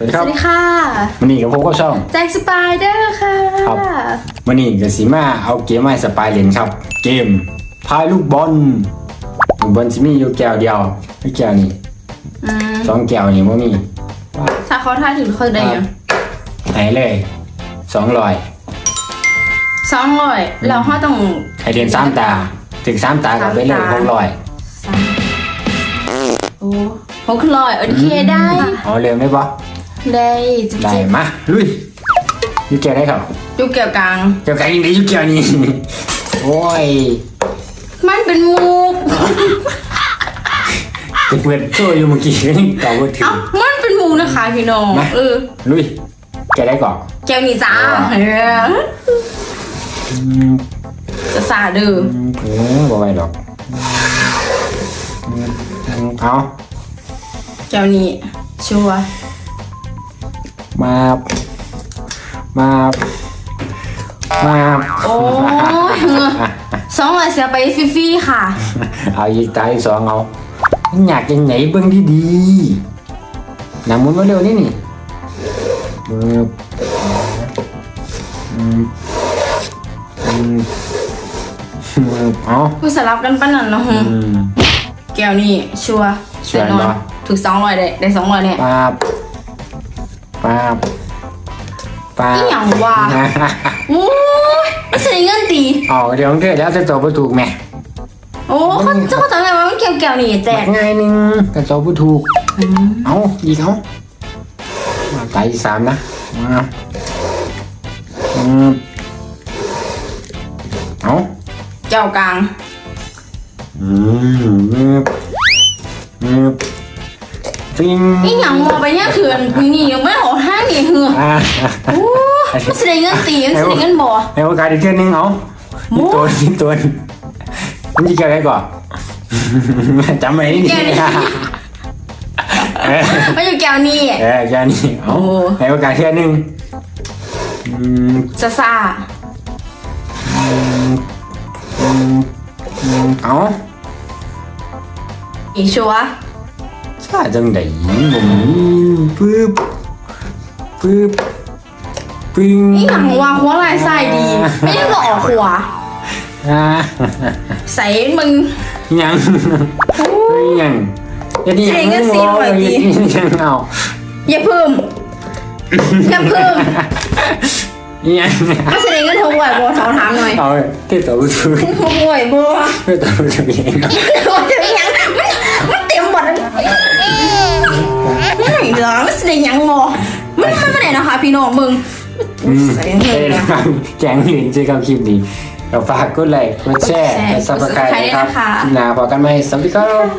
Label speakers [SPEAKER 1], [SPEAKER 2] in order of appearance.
[SPEAKER 1] สวัสดี
[SPEAKER 2] ส
[SPEAKER 1] ครับ
[SPEAKER 2] วัสดีค่ะ
[SPEAKER 1] วันนี้กับผมก็ช่อง
[SPEAKER 2] แจ็คสไปเดอร์ค่ะ
[SPEAKER 1] ครับวันนี้กับสีมาเอาเกมมาให้สปายเล่นครับ เกมพายลูกบอลลูกบอลสิมีอยู่แก้วเดียวไม่แก้วนี่
[SPEAKER 2] อืม
[SPEAKER 1] สองแก้วนี่ว่ามี
[SPEAKER 2] ถ้าเขาทายถึงเขาได้ยัง
[SPEAKER 1] ไหนเลยสองร้อย
[SPEAKER 2] สองร้อยเราห้อต้อง
[SPEAKER 1] ให้เรียนสามตา ถึงสามตาก็ไปเลย
[SPEAKER 2] สาม
[SPEAKER 1] ห
[SPEAKER 2] ตา
[SPEAKER 1] กร้อย
[SPEAKER 2] สามโอ้หกร้อยโอเคได้
[SPEAKER 1] เอาเร็วไหมปะ
[SPEAKER 2] ได้จ
[SPEAKER 1] ได้
[SPEAKER 2] ริง
[SPEAKER 1] มาลุยอยู่แก้วได้ครับ
[SPEAKER 2] ๆดูเกี่ยวกลาง
[SPEAKER 1] แก้วไก่ยังได้อยู่แก้วนี่ โอ้ย
[SPEAKER 2] มันเป็นมุก
[SPEAKER 1] จะเปิดโซ่อยู่เมื่อกี้ก็ยังตอบว่าถึง
[SPEAKER 2] เอ้ามันเป็นมุกนะคะพี่น้อง
[SPEAKER 1] มา
[SPEAKER 2] เออ
[SPEAKER 1] ลุยแก้วได้ก่อน
[SPEAKER 2] แก้วนี่จ้า
[SPEAKER 1] อ๋อ
[SPEAKER 2] เออ
[SPEAKER 1] อืม
[SPEAKER 2] จะสาดือ
[SPEAKER 1] เออบ่ไหวดอกอืมเอา
[SPEAKER 2] แก้วนี้ชัวร์
[SPEAKER 1] มามามา
[SPEAKER 2] โอ้ยเออสองร้อยเสียไปฟรีๆค่ะ
[SPEAKER 1] เอาอีกตายสองเอาอยากจะไหนเบิ้งที่ดีๆนำมุนมาเร็วนี่นี่อืมอืมอืมอืมเอา
[SPEAKER 2] กูสลับกันปะนั่นเนาะ
[SPEAKER 1] อืม
[SPEAKER 2] แก้วนี่ชัวร์
[SPEAKER 1] ชัวร์
[SPEAKER 2] แน่นอน
[SPEAKER 1] เนอะ
[SPEAKER 2] ถูกสองร้อยได้ได้สองร้อยเนี่ย
[SPEAKER 1] ป้าบป้าบป้าบ
[SPEAKER 2] อีหยังวะ โอ้ยไม่ใช่เงินตี
[SPEAKER 1] เอาเดี๋ยวเกิดแล้วจะตอบบ่ถูกแหม่
[SPEAKER 2] โอ้เขาเจ้าเขาจำได้ว่ามันเกี่ยวแก้วนี่แจก
[SPEAKER 1] ง่ายหนึงกันตอบบ่ถูกเอาอีกเอามาไตสามนะมาอืมเอา
[SPEAKER 2] แก้วกลาง
[SPEAKER 1] อืมมืบมืบ ฟิง
[SPEAKER 2] อีหยังวะไปเนี่ยคือนี่ยังไม่ออกห้างนี่เหรอ
[SPEAKER 1] อ่า
[SPEAKER 2] โอ้ยไม่ใช่เงินตีไม่ใช่เงินบ่
[SPEAKER 1] ให้โอกาสอีกเทื่อนึงเอา
[SPEAKER 2] โอ้
[SPEAKER 1] นี่ตัวนี่ตัวมันจะเกี่ยวอะไรก่อนจำไว้นี่
[SPEAKER 2] แก้วนี่
[SPEAKER 1] เออ
[SPEAKER 2] ไม่อยู่แก้วนี่
[SPEAKER 1] เออแค่นี้เอา
[SPEAKER 2] โอ้
[SPEAKER 1] ให้โอกาสเทื่อนึงอืม
[SPEAKER 2] ซาซา
[SPEAKER 1] อืมอืมอืมเอา
[SPEAKER 2] อีชัว ร์
[SPEAKER 1] ซาจังไดผมปึ๊บปึ๊บปึ้ง
[SPEAKER 2] อีหยังวะหัวลายใส่ดี ไม่ได้บอกหัว
[SPEAKER 1] อ่า
[SPEAKER 2] ใส่มึง
[SPEAKER 1] ยังเฮ้ยยังจะดี
[SPEAKER 2] เสียเงินสี่ร้อยดี
[SPEAKER 1] ยังเอา
[SPEAKER 2] อย่าเพิ่มอย่าเพิ่ม
[SPEAKER 1] ยัง
[SPEAKER 2] ไม่ใช่เงินทงไหวบ่ถามถามหน่อย
[SPEAKER 1] เอาที่ตัวผู้ช่วย
[SPEAKER 2] ทงไหวบ่
[SPEAKER 1] ที่ตัวผู้ช่วยเองเนาะ
[SPEAKER 2] มันจะยัง เหรอมันแสดงยังบ่มันมันไม่ไหนนะคะ พี่น้องมึง
[SPEAKER 1] อืม
[SPEAKER 2] ใส่เงิ
[SPEAKER 1] เอ้
[SPEAKER 2] น
[SPEAKER 1] ย
[SPEAKER 2] นะ
[SPEAKER 1] นะครับแจ้งหลินเจอกับคลิปนี้ก็ฝากกดไลค์กดแชร์
[SPEAKER 2] กดแชร์
[SPEAKER 1] และซับสไครต์
[SPEAKER 2] กด
[SPEAKER 1] นะครับ
[SPEAKER 2] Subscribe ด้วยนะคะ
[SPEAKER 1] คลิปหน้าพอกันไหมสวัสดีครับ